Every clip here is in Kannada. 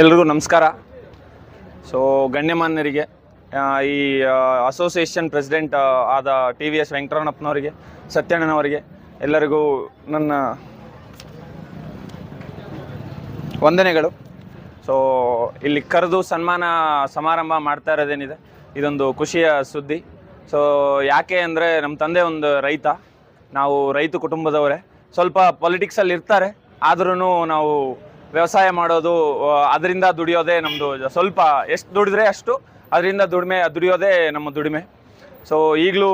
ಎಲ್ರಿಗೂ ನಮಸ್ಕಾರ. ಸೊ ಗಣ್ಯಮಾನ್ಯರಿಗೆ ಈ ಅಸೋಸಿಯೇಷನ್ ಪ್ರೆಸಿಡೆಂಟ್ ಆದ ಟಿ ವಿ ಎಸ್ ವೆಂಕಟರಮಣಪ್ಪನವರಿಗೆ, ಸತ್ಯಣ್ಣನವರಿಗೆ, ಎಲ್ಲರಿಗೂ ನನ್ನ ವಂದನೆಗಳು. ಸೊ ಇಲ್ಲಿ ಕರೆದು ಸನ್ಮಾನ ಸಮಾರಂಭ ಮಾಡ್ತಾ ಇರೋದೇನಿದೆ, ಇದೊಂದು ಖುಷಿಯ ಸುದ್ದಿ. ಸೊ ಯಾಕೆ ಅಂದರೆ ನಮ್ಮ ತಂದೆ ಒಂದು ರೈತ, ನಾವು ರೈತ ಕುಟುಂಬದವರೇ. ಸ್ವಲ್ಪ ಪೊಲಿಟಿಕ್ಸಲ್ಲಿ ಇರ್ತಾರೆ ಆದ್ರೂ ನಾವು ವ್ಯವಸಾಯ ಮಾಡೋದು ಅದರಿಂದ ದುಡಿಯೋದೇ ನಮ್ಮದು ಸ್ವಲ್ಪ ಎಷ್ಟು ದುಡಿದ್ರೆ ಅಷ್ಟು, ಅದರಿಂದ ದುಡಿಮೆ, ದುಡಿಯೋದೇ ನಮ್ಮ ದುಡಿಮೆ. ಸೊ ಈಗಲೂ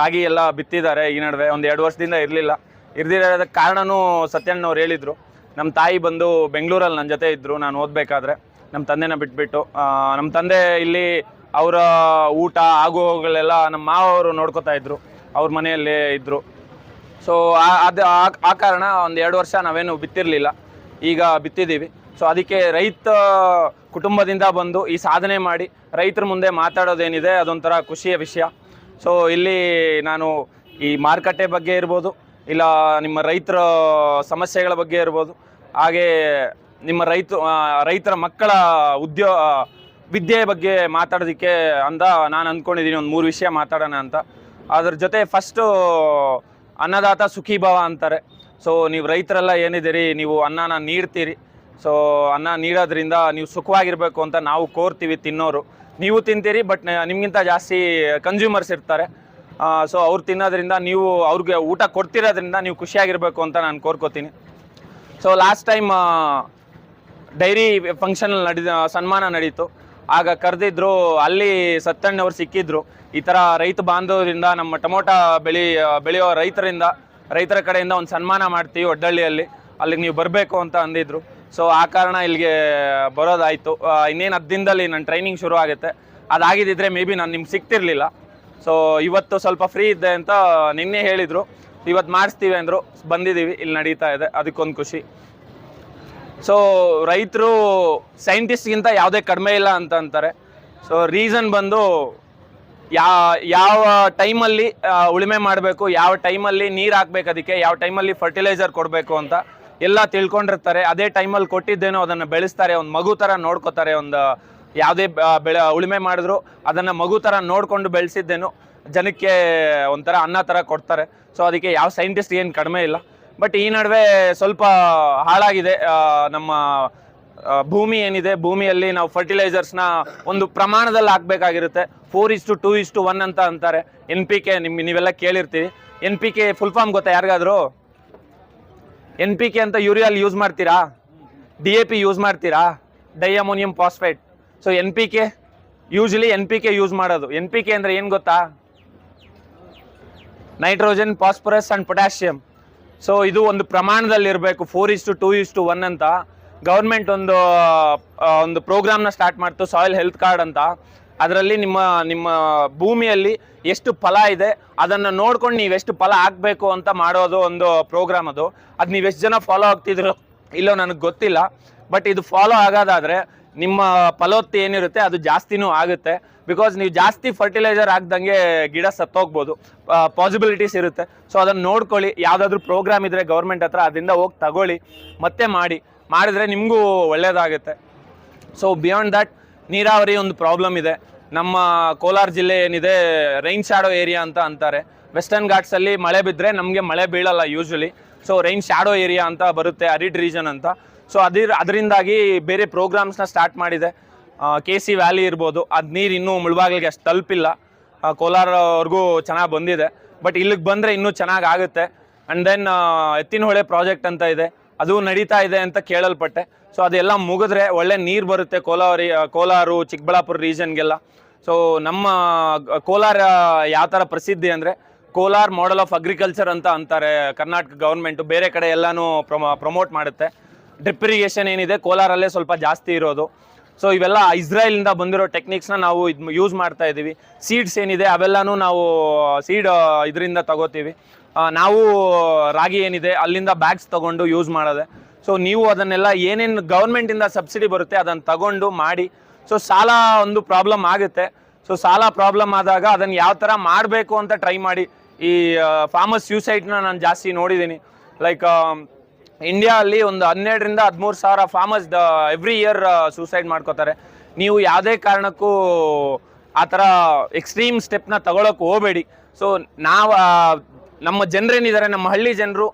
ರಾಗಿ ಎಲ್ಲ ಬಿತ್ತಿದ್ದಾರೆ ಈ ನಡುವೆ, ಒಂದು ಎರಡು ವರ್ಷದಿಂದ ಇರಲಿಲ್ಲ. ಇರ್ದಿರೋದಕ್ಕೆ ಕಾರಣನೂ ಸತ್ಯಣ್ಣವ್ರು ಹೇಳಿದರು. ನಮ್ಮ ತಾಯಿ ಬಂದು ಬೆಂಗಳೂರಲ್ಲಿ ನನ್ನ ಜೊತೆ ಇದ್ದರು ನಾನು ಓದಬೇಕಾದ್ರೆ. ನಮ್ಮ ತಂದೆನ ಬಿಟ್ಬಿಟ್ಟು ನಮ್ಮ ತಂದೆ ಇಲ್ಲಿ ಅವರ ಊಟ ಆಗು ಹೋಗುಗಳೆಲ್ಲ ನಮ್ಮ ಮಾವರು ನೋಡ್ಕೋತಾ ಇದ್ರು. ಅವ್ರ ಮನೆಯಲ್ಲೇ ಇದ್ದರು ಸೊ ಅದು ಆ ಕಾರಣ ಒಂದು ಎರಡು ವರ್ಷ ನಾವೇನು ಬಿತ್ತಿರಲಿಲ್ಲ. ಈಗ ಬಿತ್ತಿದ್ದೀವಿ. ಸೊ ಅದಕ್ಕೆ ರೈತ ಕುಟುಂಬದಿಂದ ಬಂದು ಈ ಸಾಧನೆ ಮಾಡಿ ರೈತರ ಮುಂದೆ ಮಾತಾಡೋದೇನಿದೆ ಅದೊಂಥರ ಖುಷಿಯ ವಿಷಯ. ಸೊ ಇಲ್ಲಿ ನಾನು ಈ ಮಾರುಕಟ್ಟೆ ಬಗ್ಗೆ ಇರ್ಬೋದು, ಇಲ್ಲ ನಿಮ್ಮ ರೈತರ ಸಮಸ್ಯೆಗಳ ಬಗ್ಗೆ ಇರ್ಬೋದು, ಹಾಗೆ ನಿಮ್ಮ ರೈತ ರೈತರ ಮಕ್ಕಳ ಉದ್ಯೋ ವಿದ್ಯೆಯ ಬಗ್ಗೆ ಮಾತಾಡೋದಕ್ಕೆ ಅಂತ ನಾನು ಅಂದ್ಕೊಂಡಿದ್ದೀನಿ, ಒಂದು ಮೂರು ವಿಷಯ ಮಾತಾಡೋಣ ಅಂತ. ಅದ್ರ ಜೊತೆ ಫಸ್ಟು ಅನ್ನದಾತ ಸುಖೀಭವ ಅಂತಾರೆ. ಸೊ ನೀವು ರೈತರೆಲ್ಲ ಏನಿದ್ದೀರಿ? ನೀವು ಅನ್ನನ ನೀಡ್ತೀರಿ. ಸೊ ಅನ್ನ ನೀಡೋದ್ರಿಂದ ನೀವು ಸುಖವಾಗಿರಬೇಕು ಅಂತ ನಾವು ಕೋರ್ತೀವಿ ತಿನ್ನೋರು. ನೀವು ತಿಂತೀರಿ ಬಟ್ ನಿಮಗಿಂತ ಜಾಸ್ತಿ ಕನ್ಸ್ಯೂಮರ್ಸ್ ಇರ್ತಾರೆ. ಸೊ ಅವ್ರು ತಿನ್ನೋದ್ರಿಂದ ನೀವು ಅವ್ರಿಗೆ ಊಟ ಕೊಡ್ತಿರೋದ್ರಿಂದ ನೀವು ಖುಷಿಯಾಗಿರಬೇಕು ಅಂತ ನಾನು ಕೋರ್ಕೋತೀನಿ. So last time dairy function ನಡೆದ, ಸನ್ಮಾನ ನಡೀತು. ಆಗ ಕರೆದಿದ್ರು, ಅಲ್ಲಿ ಸತ್ತಣ್ಣವ್ರು ಸಿಕ್ಕಿದ್ರು. ಈ ಥರ ರೈತ ಬಾಂಧವರಿಂದ, ನಮ್ಮ ಟೊಮೊಟೊ ಬೆಳಿ ಬೆಳೆಯೋ ರೈತರಿಂದ ರೈತರ ಕಡೆಯಿಂದ ಒಂದು ಸನ್ಮಾನ ಮಾಡ್ತೀವಿ ಒಡ್ಡಳ್ಳಿಯಲ್ಲಿ. ಅಲ್ಲಿಗೆ ನೀವು ಬರಬೇಕು ಅಂತ ಅಂದಿದ್ರು. ಸೊ ಆ ಕಾರಣ ಇಲ್ಲಿಗೆ ಬರೋದಾಯಿತು. ಇನ್ನೇನು ಹತ್ತು ದಿನದಲ್ಲಿ ನನ್ನ ಟ್ರೈನಿಂಗ್ ಶುರು ಆಗುತ್ತೆ. ಅದಾಗಿದ್ದಿದ್ರೆ ಮೇ ಬಿ ನಾನು ನಿಮ್ಗೆ ಸಿಗ್ತಿರ್ಲಿಲ್ಲ. ಸೊ ಇವತ್ತು ಸ್ವಲ್ಪ ಫ್ರೀ ಇದ್ದೆ ಅಂತ ನಿನ್ನೆ ಹೇಳಿದರು. ಇವತ್ತು ಮಾಡಿಸ್ತೀವಿ ಅಂದರು. ಬಂದಿದ್ದೀವಿ. ಇಲ್ಲಿ ನಡೀತಾ ಇದೆ. ಅದಕ್ಕೊಂದು ಖುಷಿ. ಸೊ ರೈತರು ಸೈಂಟಿಸ್ಟ್ಗಿಂತ ಯಾವುದೇ ಕಡಿಮೆ ಇಲ್ಲ ಅಂತ ಅಂತಾರೆ. ಸೊ ರೀಸನ್ ಬಂದು ಯಾ, ಯಾವ ಟೈಮಲ್ಲಿ ಉಳುಮೆ ಮಾಡಬೇಕು, ಯಾವ ಟೈಮಲ್ಲಿ ನೀರು ಹಾಕ್ಬೇಕು ಅದಕ್ಕೆ, ಯಾವ ಟೈಮಲ್ಲಿ ಫರ್ಟಿಲೈಸರ್ ಕೊಡಬೇಕು ಅಂತ ಎಲ್ಲ ತಿಳ್ಕೊಂಡಿರ್ತಾರೆ. ಅದೇ ಟೈಮಲ್ಲಿ ಕೊಟ್ಟಿದ್ದೇನೋ ಅದನ್ನು ಬೆಳೆಸ್ತಾರೆ, ಒಂದು ಮಗು ಥರ ನೋಡ್ಕೋತಾರೆ, ಒಂದು ಯಾವುದೇ ಬೆಳೆ, ಉಳುಮೆ ಮಾಡಿದ್ರು ಅದನ್ನು ಮಗು ಥರ ನೋಡಿಕೊಂಡು ಬೆಳೆಸಿದ್ದೇನು, ಜನಕ್ಕೆ ಒಂಥರ ಅನ್ನ ಥರ ಕೊಡ್ತಾರೆ. ಸೊ ಅದಕ್ಕೆ ಯಾವ ಸೈಂಟಿಸ್ಟ್ ಏನು ಕಡಿಮೆ ಇಲ್ಲ. ಬಟ್ ಈ ನಡುವೆ ಸ್ವಲ್ಪ ಹಾಳಾಗಿದೆ ನಮ್ಮ ಭೂಮಿ ಏನಿದೆ, ಭೂಮಿಯಲ್ಲಿ ನಾವು ಫರ್ಟಿಲೈಸರ್ಸ್ನ ಒಂದು ಪ್ರಮಾಣದಲ್ಲಿ ಹಾಕಬೇಕಾಗಿರುತ್ತೆ. Four is to two is to one ಅಂತ ಅಂತಾರೆ. ಎನ್ ಪಿ ಕೆ ನಿಮ್ಗೆ ನೀವೆಲ್ಲ ಕೇಳಿರ್ತೀರಿ. N P K full form ಗೊತ್ತಾ ಯಾರಿಗಾದರೂ? ಎನ್ ಪಿ ಕೆ ಅಂತ ಯೂರಿಯಲ್ಲಿ ಯೂಸ್ ಮಾಡ್ತೀರಾ? ಡಿ ಎ ಪಿ ಯೂಸ್ ಮಾಡ್ತೀರಾ? Diammonium phosphate so N P K usually N P K use ಮಾಡೋದು. ಎನ್ ಪಿ ಕೆ ಅಂದರೆ ಏನು ಗೊತ್ತಾ? Nitrogen phosphorus and potassium so ಇದು ಒಂದು ಪ್ರಮಾಣದಲ್ಲಿ ಇರಬೇಕು four is to two is to one ಅಂತ. ಗೌರ್ಮೆಂಟ್ ಒಂದು ಒಂದು ಪ್ರೋಗ್ರಾಮ್ನ ಸ್ಟಾರ್ಟ್ ಮಾಡ್ತು, ಸಾಯಿಲ್ ಹೆಲ್ತ್ ಕಾರ್ಡ್ ಅಂತ. ಅದರಲ್ಲಿ ನಿಮ್ಮ ನಿಮ್ಮ ಭೂಮಿಯಲ್ಲಿ ಎಷ್ಟು ಫಲ ಇದೆ, ಅದನ್ನು ನೋಡ್ಕೊಂಡು ನೀವು ಎಷ್ಟು ಫಲ ಹಾಕಬೇಕು ಅಂತ ಮಾಡೋದು ಒಂದು ಪ್ರೋಗ್ರಾಮ್ ಅದು. ಅದು ನೀವು ಎಷ್ಟು ಜನ ಫಾಲೋ ಆಗ್ತಿದ್ರು ಇಲ್ಲೋ ನನಗೆ ಗೊತ್ತಿಲ್ಲ. ಬಟ್ ಇದು ಫಾಲೋ ಆಗೋದಾದರೆ ನಿಮ್ಮ ಫಲವತ್ತಿ ಏನಿರುತ್ತೆ ಅದು ಜಾಸ್ತಿನೂ ಆಗುತ್ತೆ. ಬಿಕಾಸ್ ನೀವು ಜಾಸ್ತಿ ಫರ್ಟಿಲೈಸರ್ ಹಾಕ್ದಂಗೆ ಗಿಡ ಸತ್ತೋಗ್ಬೋದು. ಪಾಸಿಬಿಲಿಟೀಸ್ ಇರುತ್ತೆ. ಸೊ ಅದನ್ನು ನೋಡ್ಕೊಳ್ಳಿ. ಯಾವುದಾದ್ರೂ ಪ್ರೋಗ್ರಾಮ್ ಇದ್ದರೆ ಗೌರ್ಮೆಂಟ್ ಹತ್ರ, ಅದರಿಂದ ಹೋಗಿ ತಗೊಳ್ಳಿ. ಮತ್ತೆ ಮಾಡಿ. ಮಾಡಿದ್ರೆ ನಿಮಗೂ ಒಳ್ಳೆಯದಾಗುತ್ತೆ ಸೊ ಬಿಯಾಂಡ್ ದಟ್ ನೀರಾವರಿ ಒಂದು ಪ್ರಾಬ್ಲಮ್ ಇದೆ. ನಮ್ಮ ಕೋಲಾರ ಜಿಲ್ಲೆ ಏನಿದೆ ರೈನ್ ಶ್ಯಾಡೋ ಏರಿಯಾ ಅಂತ ಅಂತಾರೆ. ವೆಸ್ಟರ್ನ್ ಘಾಟ್ಸಲ್ಲಿ ಮಳೆ ಬಿದ್ದರೆ ನಮಗೆ ಮಳೆ ಬೀಳಲ್ಲ usually so rain shadow area ಅಂತ ಬರುತ್ತೆ ಅರಿಡ್ ರೀಜನ್ ಅಂತ. ಸೊ ಅದಿರ್, ಅದರಿಂದಾಗಿ ಬೇರೆ ಪ್ರೋಗ್ರಾಮ್ಸ್ನ ಸ್ಟಾರ್ಟ್ ಮಾಡಿದೆ. ಕೆ ಸಿ ವ್ಯಾಲಿ ಇರ್ಬೋದು, ಅದು ನೀರು ಇನ್ನೂ ಮುಳುಬಾಗಿಲಿಗೆ ಅಷ್ಟು ತಲುಪಿಲ್ಲ. ಕೋಲಾರವರೆಗೂ ಚೆನ್ನಾಗಿ ಬಂದಿದೆ. ಬಟ್ ಇಲ್ಲಿಗೆ ಬಂದರೆ ಇನ್ನೂ ಚೆನ್ನಾಗಿ ಆಗುತ್ತೆ. ಆ್ಯಂಡ್ ದೆನ್ ಎತ್ತಿನಹೊಳೆ ಪ್ರಾಜೆಕ್ಟ್ ಅಂತ ಇದೆ. ಅದು ನಡೀತಾ ಇದೆ ಅಂತ ಕೇಳಲ್ಪಟ್ಟೆ. ಸೊ ಅದೆಲ್ಲ ಮುಗಿದ್ರೆ ಒಳ್ಳೆ ನೀರು ಬರುತ್ತೆ ಕೋಲಾರಿ ಕೋಲಾರು, ಚಿಕ್ಕಬಳ್ಳಾಪುರ ರೀಜನ್ಗೆಲ್ಲ ಸೊ ನಮ್ಮ ಕೋಲಾರ ಯಾವ ಥರ ಪ್ರಸಿದ್ಧಿ ಅಂದರೆ ಕೋಲಾರ್ ಮಾಡೆಲ್ ಆಫ್ ಅಗ್ರಿಕಲ್ಚರ್ ಅಂತ ಅಂತಾರೆ ಕರ್ನಾಟಕ ಗೌರ್ಮೆಂಟು ಬೇರೆ ಕಡೆ ಎಲ್ಲನೂ ಪ್ರೊಮೋ ಪ್ರಮೋಟ್ ಮಾಡುತ್ತೆ. ಡ್ರಿಪ್ ಇರಿಗೇಷನ್ ಏನಿದೆ ಕೋಲಾರಲ್ಲೇ ಸ್ವಲ್ಪ ಜಾಸ್ತಿ ಇರೋದು. ಸೊ ಇವೆಲ್ಲ ಇಸ್ರೇಲಿಂದ ಬಂದಿರೋ ಟೆಕ್ನಿಕ್ಸ್ನ ನಾವು ಇದು ಯೂಸ್ ಮಾಡ್ತಾ ಇದ್ದೀವಿ ಸೀಡ್ಸ್ ಏನಿದೆ ಅವೆಲ್ಲನೂ ನಾವು ಸೀಡ್ ಇದರಿಂದ ತಗೋತೀವಿ. ನಾವು ರಾಗಿ ಏನಿದೆ, ಅಲ್ಲಿಂದ ಬ್ಯಾಗ್ಸ್ ತಗೊಂಡು ಯೂಸ್ ಮಾಡೋದೆ. ಸೊ ನೀವು ಅದನ್ನೆಲ್ಲ ಏನೇನು ಗೌರ್ಮೆಂಟಿಂದ ಸಬ್ಸಿಡಿ ಬರುತ್ತೆ ಅದನ್ನು ತಗೊಂಡು ಮಾಡಿ. ಸೊ ಸಾಲ ಒಂದು ಪ್ರಾಬ್ಲಮ್ ಆಗುತ್ತೆ. ಸೊ ಸಾಲ ಪ್ರಾಬ್ಲಮ್ ಆದಾಗ ಅದನ್ನು ಯಾವ ಥರ ಮಾಡಬೇಕು ಅಂತ ಟ್ರೈ ಮಾಡಿ. ಈ ಫಾಮಸ್ ಸೂಸೈಡ್ನ ನಾನು ಜಾಸ್ತಿ ನೋಡಿದ್ದೀನಿ ಲೈಕ್ ಇಂಡಿಯಾ ಅಲ್ಲಿ ಒಂದು ಹನ್ನೆರಡರಿಂದ ಹದಿಮೂರು ಸಾವಿರ ಫಾರ್ಮರ್ಸ್ ಎವ್ರಿ ಇಯರ್ ಸೂಸೈಡ್ ಮಾಡ್ಕೋತಾರೆ. ನೀವು ಯಾವುದೇ ಕಾರಣಕ್ಕೂ ಆ ಥರ ಎಕ್ಸ್ಟ್ರೀಮ್ ಸ್ಟೆಪ್ನ ತಗೊಳಕ್ಕೆ ಹೋಗಬೇಡಿ. ಸೊ ನಾವು ನಮ್ಮ ಜನರೇನಿದ್ದಾರೆ, ನಮ್ಮ ಹಳ್ಳಿ ಜನರು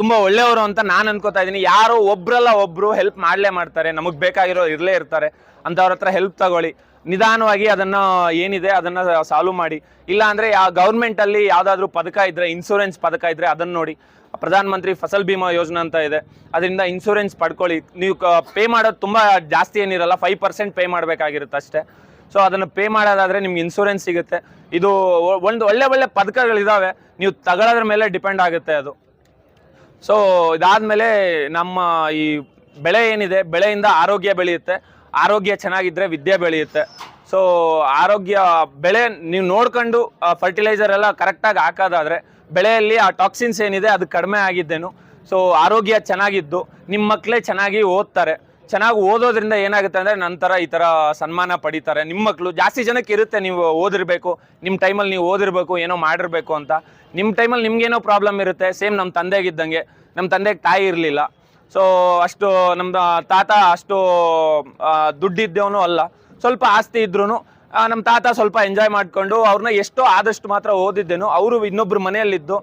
ತುಂಬ ಒಳ್ಳೆಯವರು ಅಂತ ನಾನು ಅನ್ಕೋತಾ ಇದ್ದೀನಿ. ಯಾರೋ ಒಬ್ರಲ್ಲ ಒಬ್ರು ಹೆಲ್ಪ್ ಮಾಡಲೇ ಮಾಡ್ತಾರೆ. ನಮಗೆ ಬೇಕಾಗಿರೋ ಇರಲೇ ಇರ್ತಾರೆ. ಅಂಥವ್ರ ಹತ್ರ ಹೆಲ್ಪ್ ತಗೊಳ್ಳಿ. ನಿಧಾನವಾಗಿ ಅದನ್ನ ಏನಿದೆ ಅದನ್ನ ಸಾಲ್ವ್ ಮಾಡಿ. ಇಲ್ಲ ಅಂದ್ರೆ ಯಾವ ಗೌರ್ಮೆಂಟಲ್ಲಿ ಯಾವ್ದಾದ್ರು ಪದಕ ಇದ್ರೆ ಇನ್ಸೂರೆನ್ಸ್ ಪದಕ ಇದ್ರೆ ಅದನ್ನ ನೋಡಿ. ಪ್ರಧಾನಮಂತ್ರಿ ಫಸಲ್ ಬಿಮಾ ಯೋಜನೆ ಅಂತ ಇದೆ. ಅದರಿಂದ ಇನ್ಸೂರೆನ್ಸ್ ಪಡ್ಕೊಳ್ಳಿ. ನೀವು ಪೇ ಮಾಡೋದು ತುಂಬಾ ಜಾಸ್ತಿ ಏನಿರಲ್ಲ ಫೈವ್ ಪರ್ಸೆಂಟ್ ಪೇ ಮಾಡಬೇಕಾಗಿರುತ್ತೆ ಅಷ್ಟೇ. ಸೊ ಅದನ್ನು ಪೇ ಮಾಡೋದಾದ್ರೆ ನಿಮ್ಗೆ ಇನ್ಸೂರೆನ್ಸ್ ಸಿಗುತ್ತೆ. ಇದು ಒಂದು ಒಳ್ಳೆ ಒಳ್ಳೆ ಪದಕಗಳಿದ್ದಾವೆ ನೀವು ತಗೊಳ್ಳೋದ್ರ ಮೇಲೆ ಡಿಪೆಂಡ್ ಆಗುತ್ತೆ ಅದು. ಸೊ ಇದಾದ್ಮೇಲೆ ನಮ್ಮ ಈ ಬೆಳೆ ಏನಿದೆ, ಬೆಳೆಯಿಂದ ಆರೋಗ್ಯ ಬೆಳೆಯುತ್ತೆ. ಆರೋಗ್ಯ ಚೆನ್ನಾಗಿದ್ರೆ ವಿದ್ಯೆ ಬೆಳೆಯುತ್ತೆ. ಸೊ ಆರೋಗ್ಯ ಬೆಳೆ ನೀವು ನೋಡ್ಕೊಂಡು ಫರ್ಟಿಲೈಸರ್ ಎಲ್ಲ ಕರೆಕ್ಟಾಗಿ ಹಾಕೋದಾದರೆ, ಬೆಳೆಯಲ್ಲಿ ಆ ಟಾಕ್ಸಿನ್ಸ್ ಏನಿದೆ, ಅದು ಕಡಿಮೆ ಆಗಿದ್ದೇನು. ಸೊ ಆರೋಗ್ಯ ಚೆನ್ನಾಗಿದ್ದು ನಿಮ್ಮ ಮಕ್ಕಳೇ ಚೆನ್ನಾಗಿ ಓದ್ತಾರೆ. ಚೆನ್ನಾಗಿ ಓದೋದ್ರಿಂದ ಏನಾಗುತ್ತೆ ಅಂದರೆ ನಂತರ ಈ ಥರ ಸನ್ಮಾನ ಪಡಿತಾರೆ. ನಿಮ್ಮ ಮಕ್ಕಳು ಜಾಸ್ತಿ ಜನಕ್ಕೆ ಇರುತ್ತೆ ನೀವು ಓದಿರಬೇಕು. ನಿಮ್ಮ ಟೈಮಲ್ಲಿ ನೀವು ಓದಿರಬೇಕು, ಏನೋ ಮಾಡಿರಬೇಕು ಅಂತ. ನಿಮ್ಮ ಟೈಮಲ್ಲಿ ನಿಮ್ಗೇನೋ ಪ್ರಾಬ್ಲಮ್ ಇರುತ್ತೆ. ಸೇಮ್ ನಮ್ಮ ತಂದೆಗಿದ್ದಂಗೆ. ನಮ್ಮ ತಂದೆಗೆ ತಾಯಿ ಇರಲಿಲ್ಲ. ಸೊ ಅಷ್ಟು ನಮ್ಮ ತಾತ ಅಷ್ಟು ದುಡ್ಡಿದ್ದೇವನು ಅಲ್ಲ. ಸ್ವಲ್ಪ ಆಸ್ತಿ ಇದ್ರೂ ನಮ್ಮ ತಾತ ಸ್ವಲ್ಪ ಎಂಜಾಯ್ ಮಾಡಿಕೊಂಡು ಅವ್ರನ್ನ ಎಷ್ಟೋ ಆದಷ್ಟು ಮಾತ್ರ ಓದಿದ್ದೇನು. ಅವರು ಇನ್ನೊಬ್ರು ಮನೆಯಲ್ಲಿದ್ದು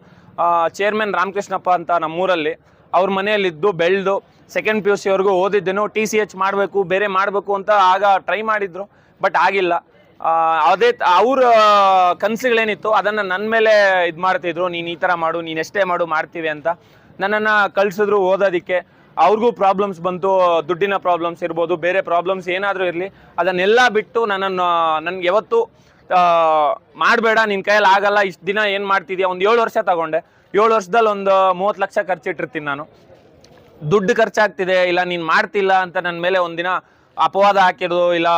ಚೇರ್ಮನ್ ರಾಮಕೃಷ್ಣಪ್ಪ ಅಂತ ನಮ್ಮೂರಲ್ಲಿ. ಅವ್ರ ಮನೆಯಲ್ಲಿದ್ದು ಬೆಳೆದು ಸೆಕೆಂಡ್ ಪಿ ಯು ಸಿವರೆಗೂ ಓದಿದ್ದೇನು ಟಿ ಸಿ ಎಚ್ ಮಾಡಬೇಕು, ಬೇರೆ ಮಾಡಬೇಕು ಅಂತ ಆಗ ಟ್ರೈ ಮಾಡಿದ್ರು ಬಟ್ ಆಗಿಲ್ಲ. ಅದೇ ಅವ್ರ ಕನಸುಗಳೇನಿತ್ತು, ಅದನ್ನು ನನ್ನ ಮೇಲೆ ಇದು ಮಾಡ್ತಿದ್ರು, ನೀನು ಈ ಥರ ಮಾಡು, ನೀನು ಎಷ್ಟೇ ಮಾಡು ಮಾಡ್ತೀವಿ ಅಂತ. ನನ್ನನ್ನು ಕಳಿಸಿದ್ರು ಓದೋದಕ್ಕೆ. ಅವ್ರಿಗೂ ಪ್ರಾಬ್ಲಮ್ಸ್ ಬಂತು, ದುಡ್ಡಿನ ಪ್ರಾಬ್ಲಮ್ಸ್ ಇರ್ಬೋದು, ಬೇರೆ ಪ್ರಾಬ್ಲಮ್ಸ್ ಏನಾದರೂ ಇರಲಿ, ಅದನ್ನೆಲ್ಲ ಬಿಟ್ಟು ನನ್ನನ್ನು, ನನಗೆ ಯಾವತ್ತು ಮಾಡಬೇಡ ನಿನ್ನ ಕೈಯಲ್ಲಿ ಆಗಲ್ಲ, ಇಷ್ಟು ದಿನ ಏನು ಮಾಡ್ತಿದ್ಯಾ, ಒಂದು ಏಳು ವರ್ಷ ತಗೊಂಡೆ. ಏಳು ವರ್ಷದಲ್ಲಿ ಒಂದು ಮೂವತ್ತು ಲಕ್ಷ ಖರ್ಚಿಟ್ಟಿರ್ತೀನಿ ನಾನು. ದುಡ್ಡು ಖರ್ಚಾಗ್ತಿದೆ, ಇಲ್ಲ ನೀನು ಮಾಡ್ತಿಲ್ಲ ಅಂತ ನನ್ನ ಮೇಲೆ ಒಂದಿನ ಅಪವಾದ ಹಾಕಿರೋದು, ಇಲ್ಲ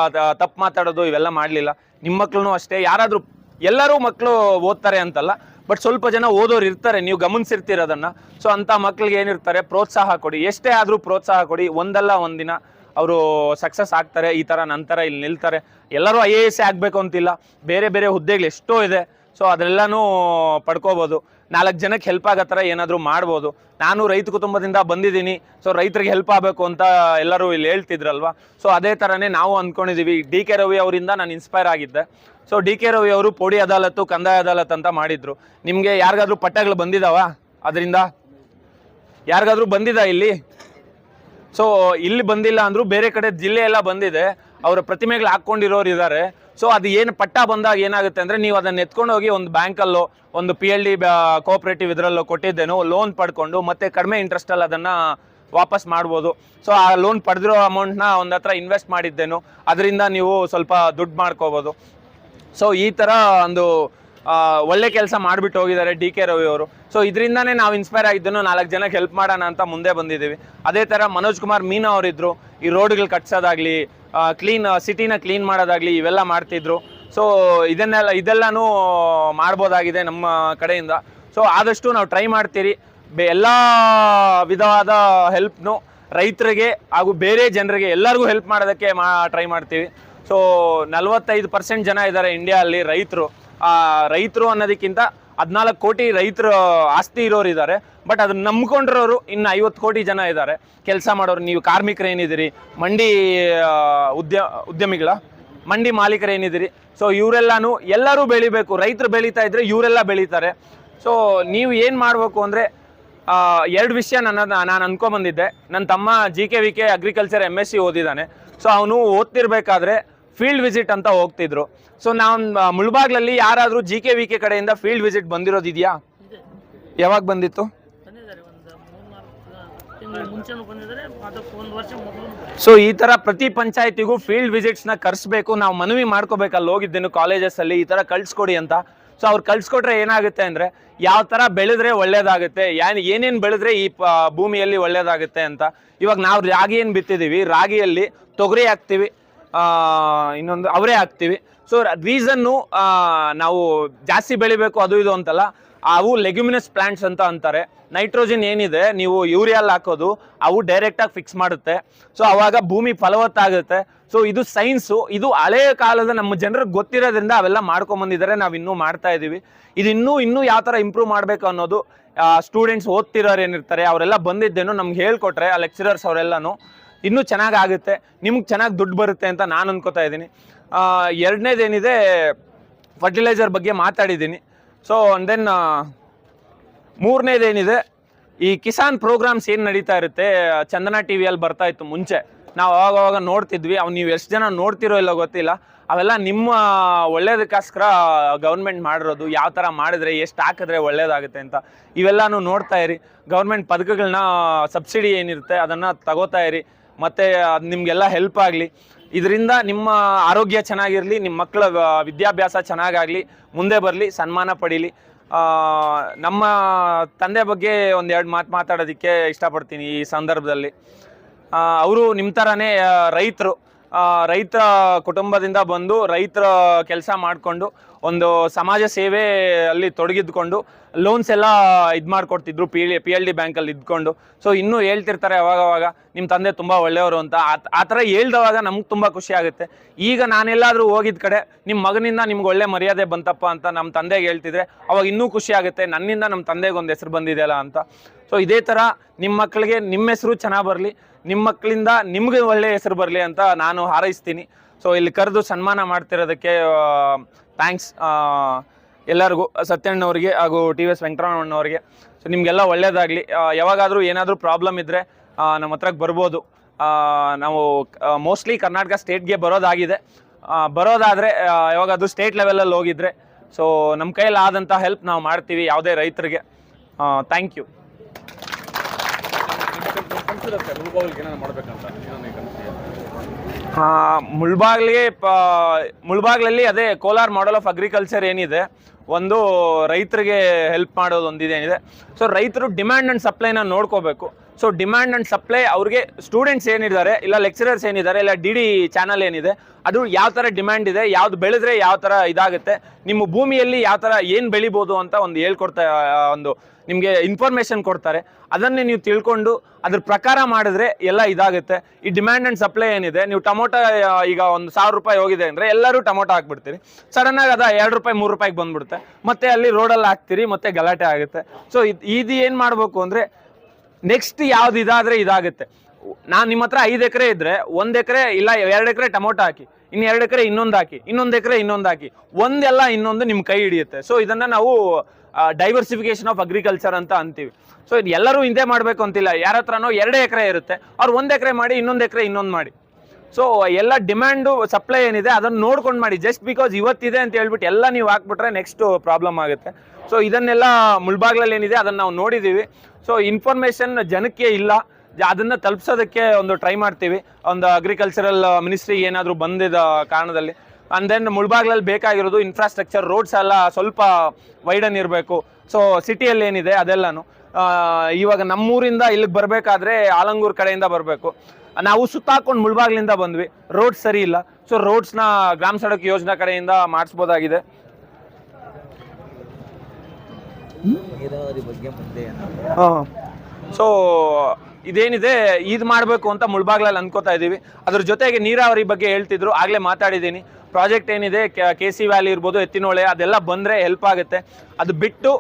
ತಪ್ಪು ಮಾತಾಡೋದು, ಇವೆಲ್ಲ ಮಾಡಲಿಲ್ಲ. ನಿಮ್ಮ ಮಕ್ಳು ಅಷ್ಟೇ. ಯಾರಾದರೂ, ಎಲ್ಲರೂ ಮಕ್ಕಳು ಓದ್ತಾರೆ ಅಂತಲ್ಲ, ಬಟ್ ಸ್ವಲ್ಪ ಜನ ಓದೋರು ಇರ್ತಾರೆ, ನೀವು ಗಮನಿಸಿರ್ತೀರೋದನ್ನು. ಸೊ ಅಂಥ ಮಕ್ಳಿಗೆ ಏನಿರ್ತಾರೆ, ಪ್ರೋತ್ಸಾಹ ಕೊಡಿ. ಎಷ್ಟೇ ಆದರೂ ಪ್ರೋತ್ಸಾಹ ಕೊಡಿ. ಒಂದಲ್ಲ ಒಂದಿನ ಅವರು ಸಕ್ಸಸ್ ಆಗ್ತಾರೆ, ಈ ಥರ ನಂತರ ಇಲ್ಲಿ ನಿಲ್ತಾರೆ. ಎಲ್ಲರೂ ಐ ಎ ಎಸ್ ಆಗಬೇಕು ಅಂತಿಲ್ಲ. ಬೇರೆ ಬೇರೆ ಹುದ್ದೆಗಳು ಎಷ್ಟೋ ಇದೆ. ಸೊ ಅದೆಲ್ಲನೂ ಪಡ್ಕೋಬೋದು. ನಾಲ್ಕು ಜನಕ್ಕೆ ಹೆಲ್ಪ್ ಆಗೋ ಥರ ಏನಾದರೂ ಮಾಡ್ಬೋದು. ನಾನು ರೈತ ಕುಟುಂಬದಿಂದ ಬಂದಿದ್ದೀನಿ ಸೊ ರೈತರಿಗೆ ಹೆಲ್ಪ್ ಆಗಬೇಕು ಅಂತ ಎಲ್ಲರೂ ಇಲ್ಲಿ ಹೇಳ್ತಿದ್ರಲ್ವಾ? ಸೊ ಅದೇ ಥರನೇ ನಾವು ಅಂದ್ಕೊಂಡಿದ್ದೀವಿ ಡಿ ಕೆ ರವಿ ಅವರಿಂದ ನಾನು ಇನ್ಸ್ಪೈರ್ ಆಗಿದ್ದೆ. ಸೊ ಡಿ ಕೆ ರವಿ ಅವರು ಪೋಡಿ ಅದಾಲತ್ತು, ಕಂದಾಯ ಅದಾಲತ್ ಅಂತ ಮಾಡಿದ್ರು. ನಿಮಗೆ ಯಾರಿಗಾದರೂ ಪಟ್ಟಗಳು ಬಂದಿದಾವ ಅದರಿಂದ? ಯಾರಿಗಾದರೂ ಬಂದಿದಾ ಇಲ್ಲಿ? ಸೊ ಇಲ್ಲಿ ಬಂದಿಲ್ಲ ಅಂದರೂ ಬೇರೆ ಕಡೆ ಜಿಲ್ಲೆ ಎಲ್ಲ ಬಂದಿದೆ. ಅವರ ಪ್ರತಿಮೆಗಳು ಹಾಕೊಂಡಿರೋರು ಇದ್ದಾರೆ ಸೊ ಅದು ಏನು ಪಟ್ಟ ಬಂದಾಗ ಏನಾಗುತ್ತೆ ಅಂದ್ರೆ ನೀವು ಅದನ್ನ ಎತ್ಕೊಂಡು ಹೋಗಿ ಒಂದು ಬ್ಯಾಂಕಲ್ಲೋ, ಒಂದು ಪಿ ಎಲ್ ಡಿ ಕೋಆಪರೇಟಿವ್ ಇದರಲ್ಲೋ ಕೊಟ್ಟಿದ್ದೇನೋ ಲೋನ್ ಪಡ್ಕೊಂಡು ಮತ್ತೆ ಕಡಿಮೆ ಇಂಟ್ರೆಸ್ಟಲ್ಲಿ ಅದನ್ನ ವಾಪಸ್ ಮಾಡ್ಬೋದು. ಸೊ ಆ ಲೋನ್ ಪಡೆದಿರೋ ಅಮೌಂಟ್ನ ಒಂದು ಹತ್ರ ಇನ್ವೆಸ್ಟ್ ಮಾಡಿದ್ದೇನು. ಅದರಿಂದ ನೀವು ಸ್ವಲ್ಪ ದುಡ್ಡು ಮಾಡ್ಕೋಬೋದು. ಸೊ ಈ ಥರ ಒಂದು ಒಳ್ಳೆ ಕೆಲಸ ಮಾಡಿಬಿಟ್ಟು ಹೋಗಿದ್ದಾರೆ ಡಿ ಕೆ ರವಿ ಅವರು. ಸೊ ಇದರಿಂದಾನೇ ನಾವು ಇನ್ಸ್ಪೈರ್ ಆಗಿದ್ದನ್ನು ನಾಲ್ಕು ಜನಕ್ಕೆ ಹೆಲ್ಪ್ ಮಾಡೋಣ ಅಂತ ಮುಂದೆ ಬಂದಿದ್ದೀವಿ. ಅದೇ ಥರ ಮನೋಜ್ ಕುಮಾರ್ ಮೀನಾ ಅವರಿದ್ರು, ಈ ರೋಡ್ಗಳು ಕಟ್ಸೋದಾಗ್ಲಿ ಕ್ಲೀನ್ ಸಿಟಿನ ಕ್ಲೀನ್ ಮಾಡೋದಾಗ್ಲಿ ಇವೆಲ್ಲ ಮಾಡ್ತಿದ್ರು. ಸೊ ಇದನ್ನೆಲ್ಲ, ಇದೆಲ್ಲನೂ ಮಾಡ್ಬೋದಾಗಿದೆ ನಮ್ಮ ಕಡೆಯಿಂದ. ಸೊ ಆದಷ್ಟು ನಾವು ಟ್ರೈ ಮಾಡ್ತೀರಿ. ಬೆ, ಎಲ್ಲ ವಿಧವಾದ ಹೆಲ್ಪ್ನು ರೈತರಿಗೆ ಹಾಗೂ ಬೇರೆ ಜನರಿಗೆ ಎಲ್ಲರಿಗೂ ಹೆಲ್ಪ್ ಮಾಡೋದಕ್ಕೆ ಮಾ ಟ್ರೈ ಮಾಡ್ತೀವಿ. ಸೊ ನಲ್ವತ್ತೈದು ಪರ್ಸೆಂಟ್ ಜನ ಇದ್ದಾರೆ ಇಂಡಿಯಾದಲ್ಲಿ ರೈತರು. ಆ, ರೈತರು ಅನ್ನೋದಕ್ಕಿಂತ ಹದಿನಾಲ್ಕು ಕೋಟಿ ರೈತರು ಆಸ್ತಿ ಇರೋರು ಇದ್ದಾರೆ. ಬಟ್ ಅದನ್ನ ನಂಬ್ಕೊಂಡಿರೋರು ಇನ್ನು ಐವತ್ತು ಕೋಟಿ ಜನ ಇದ್ದಾರೆ. ಕೆಲಸ ಮಾಡೋರು, ನೀವು ಕಾರ್ಮಿಕರು ಏನಿದ್ದೀರಿ? ಮಂಡಿ ಉದ್ಯ ಉದ್ಯಮಿಗಳ, ಮಂಡಿ ಮಾಲೀಕರು ಏನಿದ್ದೀರಿ? ಸೊ ಇವರೆಲ್ಲಾನು ಎಲ್ಲರೂ ಬೆಳಿಬೇಕು. ರೈತರು ಬೆಳೀತಾ ಇದ್ರೆ ಇವರೆಲ್ಲ ಬೆಳೀತಾರೆ. ಸೊ ನೀವು ಏನು ಮಾಡಬೇಕು ಅಂದರೆ ಎರಡು ವಿಷಯ ನನ್ನ, ನಾನು ಅನ್ಕೊಂಬಂದಿದ್ದೆ ನನ್ನ ತಮ್ಮ G K V K agriculture M S C ಓದಿದ್ದಾನೆ. So ಅವನು ಓದ್ತಿರ್ಬೇಕಾದ್ರೆ ಫೀಲ್ಡ್ ವಿಸಿಟ್ ಅಂತ ಹೋಗ್ತಿದ್ರು. ಸೊ ನಾವು ಮುಳ್ಬಾಗ್ಲಲ್ಲಿ ಯಾರಾದರೂ ಜಿ ಕೆ ವಿ ಕೆ ಕಡೆಯಿಂದ ಫೀಲ್ಡ್ ವಿಸಿಟ್ ಬಂದಿರೋದಿದೆಯಾ? ಯಾವಾಗ ಬಂದಿತ್ತು? ಸೊ ಈ ತರ ಪ್ರತಿ ಪಂಚಾಯತಿಗೂ ಫೀಲ್ಡ್ ವಿಸಿಟ್ಸ್ನ ಕರ್ಸ್ಬೇಕು. ನಾವು ಮನವಿ ಮಾಡ್ಕೋಬೇಕು ಅಲ್ಲಿ ಹೋಗಿದ್ದೇನು ಕಾಲೇಜಸ್ ಅಲ್ಲಿ. ಈ ತರ ಕಳ್ಸ್ಕೊಡಿ ಅಂತ. ಸೊ ಅವ್ರು ಕಳ್ಸ್ಕೊಟ್ರೆ ಏನಾಗುತ್ತೆ ಅಂದ್ರೆ, ಯಾವ ತರ ಬೆಳೆದ್ರೆ ಒಳ್ಳೇದಾಗುತ್ತೆ, ಯಾನ್, ಏನೇನ್ ಬೆಳೆದ್ರೆ ಈ ಭೂಮಿಯಲ್ಲಿ ಒಳ್ಳೇದಾಗುತ್ತೆ ಅಂತ. ಇವಾಗ ನಾವು ರಾಗಿ ಏನು ಬಿತ್ತಿದೀವಿ. ರಾಗಿಯಲ್ಲಿ ತೊಗರಿ ಹಾಕ್ತಿವಿ. ಇನ್ನೊಂದು ಅವರೇ ಹಾಕ್ತೀವಿ ಸೊ ರೀಸನ್ನು ನಾವು ಜಾಸ್ತಿ ಬೆಳಿಬೇಕು, ಅದು ಇದು ಅಂತಲ್ಲ. ಅವು ಲೆಗ್ಯುಮಿನಸ್ ಪ್ಲಾಂಟ್ಸ್ ಅಂತ ಅಂತಾರೆ. ನೈಟ್ರೋಜನ್ ಏನಿದೆ, ನೀವು ಯೂರಿಯಲ್ಲಿ ಹಾಕೋದು, ಅವು ಡೈರೆಕ್ಟಾಗಿ ಫಿಕ್ಸ್ ಮಾಡುತ್ತೆ. ಸೊ ಅವಾಗ ಭೂಮಿ ಫಲವತ್ತಾಗುತ್ತೆ. ಸೊ ಇದು ಸೈನ್ಸು ಇದು ಹಳೆಯ ಕಾಲದ ನಮ್ಮ ಜನರಿಗೆ ಗೊತ್ತಿರೋದ್ರಿಂದ ಅವೆಲ್ಲ ಮಾಡ್ಕೊಂಬಂದಿದ್ದಾರೆ ನಾವು ಇನ್ನೂ ಮಾಡ್ತಾ ಇದ್ದೀವಿ ಇದು ಇನ್ನೂ ಇನ್ನೂ ಯಾವ ಥರ ಇಂಪ್ರೂವ್ ಮಾಡಬೇಕು ಅನ್ನೋದು ಸ್ಟೂಡೆಂಟ್ಸ್ ಓದ್ತಿರೋರು ಏನಿರ್ತಾರೆ, ಅವರೆಲ್ಲ ಬಂದಿದ್ದೇನು ನಮ್ಗೆ ಹೇಳ್ಕೊಟ್ರೆ, ಆ ಲೆಕ್ಚರರ್ಸ್ ಅವರೆಲ್ಲನೂ ಇನ್ನೂ ಚೆನ್ನಾಗಿ ಆಗುತ್ತೆ ನಿಮ್ಗೆ ಚೆನ್ನಾಗಿ ದುಡ್ಡು ಬರುತ್ತೆ ಅಂತ ನಾನು ಅಂದ್ಕೋತಾ ಇದ್ದೀನಿ. ಎರಡನೇದೇನಿದೆ ಫರ್ಟಿಲೈಸರ್ ಬಗ್ಗೆ ಮಾತಾಡಿದ್ದೀನಿ. ಸೊ ದೆನ್ ಮೂರನೇದೇನಿದೆ, ಈ ಕಿಸಾನ್ ಪ್ರೋಗ್ರಾಮ್ಸ್ ಏನು ನಡೀತಾ ಇರುತ್ತೆ, ಚಂದನ ಟಿ ವಿಯಲ್ಲಿ ಬರ್ತಾ ಇತ್ತು ಮುಂಚೆ. ನಾವು ಅವಾಗ ಅವಾಗ ನೋಡ್ತಿದ್ವಿ, ಅವು ನೀವು ಎಷ್ಟು ಜನ ನೋಡ್ತಿರೋ ಇಲ್ಲ ಗೊತ್ತಿಲ್ಲ. ಅವೆಲ್ಲ ನಿಮ್ಮ ಒಳ್ಳೇದಕ್ಕೋಸ್ಕರ ಗೌರ್ಮೆಂಟ್ ಮಾಡಿರೋದು, ಯಾವ ಥರ ಮಾಡಿದ್ರೆ, ಎಷ್ಟು ಹಾಕಿದ್ರೆ ಒಳ್ಳೇದಾಗುತ್ತೆ ಅಂತ. ಇವೆಲ್ಲನೂ ನೋಡ್ತಾ ಇರಿ. ಗೌರ್ಮೆಂಟ್ ಪದಕಗಳನ್ನ ಸಬ್ಸಿಡಿ ಏನಿರುತ್ತೆ, ಅದನ್ನು ತಗೋತಾ ಇರಿ. ಮತ್ತು ಅದು ನಿಮಗೆಲ್ಲ ಹೆಲ್ಪ್ ಆಗಲಿ. ಇದರಿಂದ ನಿಮ್ಮ ಆರೋಗ್ಯ ಚೆನ್ನಾಗಿರಲಿ ನಿಮ್ಮ ಮಕ್ಕಳ ವಿದ್ಯಾಭ್ಯಾಸ ಚೆನ್ನಾಗಾಗಲಿ, ಮುಂದೆ ಬರಲಿ, ಸನ್ಮಾನ ಪಡೀಲಿ. ನಮ್ಮ ತಂದೆ ಬಗ್ಗೆ ಒಂದೆರಡು ಮಾತು ಮಾತಾಡೋದಕ್ಕೆ ಇಷ್ಟಪಡ್ತೀನಿ ಈ ಸಂದರ್ಭದಲ್ಲಿ. ಅವರು ನಿಮ್ಮ ಥರನೇ ರೈತರು. ರೈತ ಕುಟುಂಬದಿಂದ ಬಂದು ರೈತರ ಕೆಲಸ ಮಾಡಿಕೊಂಡು ಒಂದು ಸಮಾಜ ಸೇವೆ ಅಲ್ಲಿ ತೊಡಗಿದ್ಕೊಂಡು ಲೋನ್ಸ್ ಎಲ್ಲ ಇದು ಮಾಡಿಕೊಡ್ತಿದ್ರು ಪಿ ಪಿ ಎಲ್ ಡಿ ಬ್ಯಾಂಕಲ್ಲಿ ಇದ್ಕೊಂಡು. ಸೊ ಇನ್ನೂ ಹೇಳ್ತಿರ್ತಾರೆ ಅವಾಗ ಅವಾಗ ನಿಮ್ಮ ತಂದೆ ತುಂಬ ಒಳ್ಳೆಯವರು ಅಂತ. ಆ- ಥರ ಹೇಳ್ದವಾಗ ನಮ್ಗೆ ತುಂಬ ಖುಷಿ ಆಗುತ್ತೆ. ಈಗ ನಾನೆಲ್ಲಾದರೂ ಹೋಗಿದ ಕಡೆ ನಿಮ್ಮ ಮಗನಿಂದ ನಿಮ್ಗೆ ಒಳ್ಳೆ ಮರ್ಯಾದೆ ಬಂತಪ್ಪ ಅಂತ ನಮ್ಮ ತಂದೆಗೆ ಹೇಳ್ತಿದ್ರೆ, ಅವಾಗ ಇನ್ನೂ ಖುಷಿ ಆಗುತ್ತೆ, ನನ್ನಿಂದ ನಮ್ಮ ತಂದೆಗೆ ಒಂದು ಹೆಸರು ಬಂದಿದೆಯಲ್ಲ ಅಂತ. ಸೊ ಇದೇ ಥರ ನಿಮ್ಮ ಮಕ್ಕಳಿಗೆ ನಿಮ್ಮ ಹೆಸರು ಚೆನ್ನಾಗಿ ಬರಲಿ ನಿಮ್ಮ ಮಕ್ಕಳಿಂದ ನಿಮ್ಗೆ ಒಳ್ಳೆ ಹೆಸರು ಬರಲಿ ಅಂತ ನಾನು ಹಾರೈಸ್ತೀನಿ. ಸೊ ಇಲ್ಲಿ ಕರೆದು ಸನ್ಮಾನ ಮಾಡ್ತಿರೋದಕ್ಕೆ ಥ್ಯಾಂಕ್ಸ್ ಎಲ್ಲರಿಗೂ ಸತ್ಯಣ್ಣವ್ರಿಗೆ ಹಾಗೂ ಟಿ ವಿ ಎಸ್ ವೆಂಕಟರಮಣ್ಣವ್ರಿಗೆ ಸೊ ನಿಮಗೆಲ್ಲ ಒಳ್ಳೆಯದಾಗಲಿ ಯಾವಾಗಾದರೂ ಏನಾದರೂ ಪ್ರಾಬ್ಲಮ್ ಇದ್ದರೆ ನಮ್ಮ ಹತ್ರಕ್ಕೆ ಬರ್ಬೋದು. ನಾವು ಮೋಸ್ಟ್ಲಿ ಕರ್ನಾಟಕ ಸ್ಟೇಟ್ಗೆ ಬರೋದಾಗಿದೆ. ಬರೋದಾದರೆ ಯಾವಾಗಾದರೂ ಸ್ಟೇಟ್ ಲೆವೆಲಲ್ಲಿ ಹೋಗಿದ್ರೆ ಸೊ ನಮ್ಮ ಕೈಯಲ್ಲಿ ಆದಂಥ ಹೆಲ್ಪ್ ನಾವು ಮಾಡ್ತೀವಿ, ಯಾವುದೇ ರೈತರಿಗೆ. ಥ್ಯಾಂಕ್ ಯು ಮುಳ್ಬಾಗ್ಲಿಗೆ ಮುಳ್ಬಾಗ್ಲಲ್ಲಿ ಅದೇ ಕೋಲಾರ್ ಮಾಡೆಲ್ ಆಫ್ ಅಗ್ರಿಕಲ್ಚರ್ ಏನಿದೆ, ಒಂದು ರೈತರಿಗೆ ಹೆಲ್ಪ್ ಮಾಡೋದು ಒಂದಿದೆ ಏನಿದೆ. ಸೊ ರೈತರು ಡಿಮ್ಯಾಂಡ್ ಆ್ಯಂಡ್ ಸಪ್ಲೈನ ನೋಡ್ಕೋಬೇಕು. ಸೊ ಡಿಮ್ಯಾಂಡ್ ಆ್ಯಂಡ್ ಸಪ್ಲೈ ಅವ್ರಿಗೆ ಸ್ಟೂಡೆಂಟ್ಸ್ ಏನಿದ್ದಾರೆ, ಇಲ್ಲ ಲೆಕ್ಚರರ್ಸ್ ಏನಿದ್ದಾರೆ, ಇಲ್ಲ ಡಿ ಡಿ ಚಾನಲ್ ಏನಿದೆ, ಅದು ಯಾವ ಥರ ಡಿಮ್ಯಾಂಡ್ ಇದೆ, ಯಾವ್ದು ಬೆಳೆದ್ರೆ ಯಾವ ಥರ ಇದಾಗುತ್ತೆ, ನಿಮ್ಮ ಭೂಮಿಯಲ್ಲಿ ಯಾವ ಥರ ಏನು ಬೆಳಿಬೋದು ಅಂತ ಒಂದು ಹೇಳ್ಕೊಡ್ತಾ ಒಂದು ನಿಮಗೆ ಇನ್ಫಾರ್ಮೇಷನ್ ಕೊಡ್ತಾರೆ. ಅದನ್ನೇ ನೀವು ತಿಳ್ಕೊಂಡು ಅದ್ರ ಪ್ರಕಾರ ಮಾಡಿದ್ರೆ ಎಲ್ಲ ಇದಾಗುತ್ತೆ. ಈ ಡಿಮ್ಯಾಂಡ್ ಆ್ಯಂಡ್ ಸಪ್ಲೈ ಏನಿದೆ, ನೀವು ಟೊಮೊಟೊ ಈಗ ಒಂದು ಸಾವಿರ ರೂಪಾಯಿ ಹೋಗಿದೆ ಅಂದರೆ ಎಲ್ಲರೂ ಟೊಮೊಟೊ ಹಾಕ್ಬಿಡ್ತೀರಿ. ಸಡನ್ನಾಗಿ ಅದ ಎರಡು ರೂಪಾಯಿ, ಮೂರು ರೂಪಾಯಿಗೆ ಬಂದ್ಬಿಡುತ್ತೆ. ಮತ್ತೆ ಅಲ್ಲಿ ರೋಡಲ್ಲಿ ಹಾಕ್ತೀರಿ, ಮತ್ತೆ ಗಲಾಟೆ ಆಗುತ್ತೆ. ಸೊ ಇದು ಇದು ಏನು ಮಾಡಬೇಕು ಅಂದರೆ ನೆಕ್ಸ್ಟ್ ಯಾವ್ದು ಇದಾದ್ರೆ ಇದಾಗುತ್ತೆ. ನಾನು ನಿಮ್ಮ ಹತ್ರ ಐದು ಎಕರೆ ಇದ್ರೆ ಒಂದ್ ಎಕರೆ ಇಲ್ಲ ಎರಡು ಎಕರೆ ಟೊಮೊಟೊ ಹಾಕಿ ಇನ್ನು ಎರಡು ಎಕರೆ ಇನ್ನೊಂದು ಹಾಕಿ, ಇನ್ನೊಂದು ಎಕರೆ ಇನ್ನೊಂದು ಹಾಕಿ, ಒಂದೆಲ್ಲ ಇನ್ನೊಂದು ನಿಮ್ಮ ಕೈ ಹಿಡಿಯುತ್ತೆ. ಸೊ ಇದನ್ನ ನಾವು ಡೈವರ್ಸಿಫಿಕೇಶನ್ ಆಫ್ ಅಗ್ರಿಕಲ್ಚರ್ ಅಂತ ಅಂತೀವಿ. ಸೊ ಇದು ಎಲ್ಲರೂ ಹಿಂದೆ ಮಾಡಬೇಕು ಅಂತಿಲ್ಲ. ಯಾರ ಹತ್ರನೋ ಎರಡು ಎಕರೆ ಇರುತ್ತೆ. ಅವ್ರು ಒಂದು ಎಕರೆ ಮಾಡಿ, ಇನ್ನೊಂದು ಎಕರೆ ಇನ್ನೊಂದು ಮಾಡಿ. ಸೊ ಎಲ್ಲ ಡಿಮ್ಯಾಂಡು ಸಪ್ಲೈ ಏನಿದೆ ಅದನ್ನು ನೋಡ್ಕೊಂಡು ಮಾಡಿ. ಜಸ್ಟ್ ಬಿಕಾಸ್ ಇವತ್ತಿದೆ ಅಂತ ಹೇಳ್ಬಿಟ್ಟು ಎಲ್ಲ ನೀವು ಹಾಕ್ಬಿಟ್ರೆ ನೆಕ್ಸ್ಟ್ ಪ್ರಾಬ್ಲಮ್ ಆಗುತ್ತೆ. ಸೊ ಇದನ್ನೆಲ್ಲ ಮುಳ್ಬಾಗ್ಲಲ್ಲಿ ಏನಿದೆ ಅದನ್ನು ನಾವು ನೋಡಿದ್ದೀವಿ ಸೊ ಇನ್ಫಾರ್ಮೇಷನ್ ಜನಕ್ಕೆ ಇಲ್ಲ. ಅದನ್ನ ತಲುಪಿಸೋದಕ್ಕೆ ಒಂದು ಟ್ರೈ ಮಾಡ್ತೀವಿ. ಒಂದು ಅಗ್ರಿಕಲ್ಚರಲ್ ಮಿನಿಸ್ಟ್ರಿ ಏನಾದರೂ ಬಂದಿದ ಕಾರಣದಲ್ಲಿ. ಅಂಡ್ ದೆನ್ ಮುಳ್ಬಾಗ್ಲಲ್ಲಿ ಬೇಕಾಗಿರೋದು ಇನ್ಫ್ರಾಸ್ಟ್ರಕ್ಚರ್ ರೋಡ್ಸ್ ಎಲ್ಲ ಸ್ವಲ್ಪ ವೈಡನ್ ಇರಬೇಕು. ಸೊ ಸಿಟಿಯಲ್ಲಿ ಏನಿದೆ ಅದೆಲ್ಲನು. ಇವಾಗ ನಮ್ಮೂರಿಂದ ಇಲ್ಲಿಗೆ ಬರಬೇಕಾದ್ರೆ ಆಲಂಗೂರ್ ಕಡೆಯಿಂದ ಬರಬೇಕು. ನಾವು ಸುತ್ತಾಕೊಂಡು ಮುಳ್ಬಾಗ್ಲಿಂದ ಬಂದ್ವಿ. ರೋಡ್ ಸರಿ ಇಲ್ಲ. ಸೊ ರೋಡ್ಸ್ನ ಗ್ರಾಮ ಸಡಕ್ ಯೋಜನಾ ಕಡೆಯಿಂದ ಮಾಡಿಸ್ಬೋದಾಗಿದೆ. ನೀರಾವರಿ ಬಗ್ಗೆ ಮುಂದೆ ಸೊ ಇದೇನಿದೆ? ಇದು ಮಾಡಬೇಕು ಅಂತ ಮುಳ್ಬಾಗ್ಲಲ್ಲಿ ಅನ್ಕೋತಾ ಇದ್ದೀವಿ. ಅದ್ರ ಜೊತೆಗೆ ನೀರಾವರಿ ಬಗ್ಗೆ ಹೇಳ್ತಿದ್ರು. ಆಗಲೇ ಮಾತಾಡಿದ್ದೀನಿ. ಪ್ರಾಜೆಕ್ಟ್ ಏನಿದೆ? ಕೆ ಸಿ ವ್ಯಾಲಿ ಇರ್ಬೋದು, ಎತ್ತಿನೋಳೆ, ಅದೆಲ್ಲ ಬಂದರೆ ಹೆಲ್ಪ್ ಆಗುತ್ತೆ. ಅದು ಬಿಟ್ಟು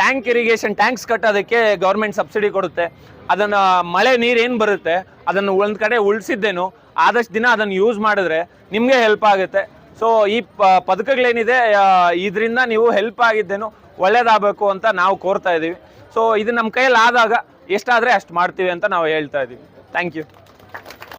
ಟ್ಯಾಂಕ್ ಇರಿಗೇಷನ್ ಟ್ಯಾಂಕ್ಸ್ ಕಟ್ಟೋದಕ್ಕೆ ಗೌರ್ಮೆಂಟ್ ಸಬ್ಸಿಡಿ ಕೊಡುತ್ತೆ. ಅದನ್ನು ಮಳೆ ನೀರು ಏನು ಬರುತ್ತೆ? ಅದನ್ನು ಒಂದು ಕಡೆ ಉಳಿಸಿದ್ದೇನು. ಆದಷ್ಟು ದಿನ ಅದನ್ನು ಯೂಸ್ ಮಾಡಿದ್ರೆ ನಿಮಗೆ ಹೆಲ್ಪ್ ಆಗುತ್ತೆ. ಸೊ ಈ ಪದಕಗಳೇನಿದೆ? ಇದರಿಂದ ನೀವು ಹೆಲ್ಪ್ ಆಗಿದ್ದೇನು. ಒಳ್ಳೇದಾಗಬೇಕು ಅಂತ ನಾವು ಕೋರ್ತಾ ಇದ್ದೀವಿ ಸೊ ಇದು ನಮ್ಮ ಕೈಯಲ್ಲಿ ಆದಾಗ ಎಷ್ಟಾದರೆ ಅಷ್ಟು ಮಾಡ್ತೀವಿ ಅಂತ ನಾವು ಹೇಳ್ತಾ ಇದ್ದೀವಿ ಥ್ಯಾಂಕ್ ಯು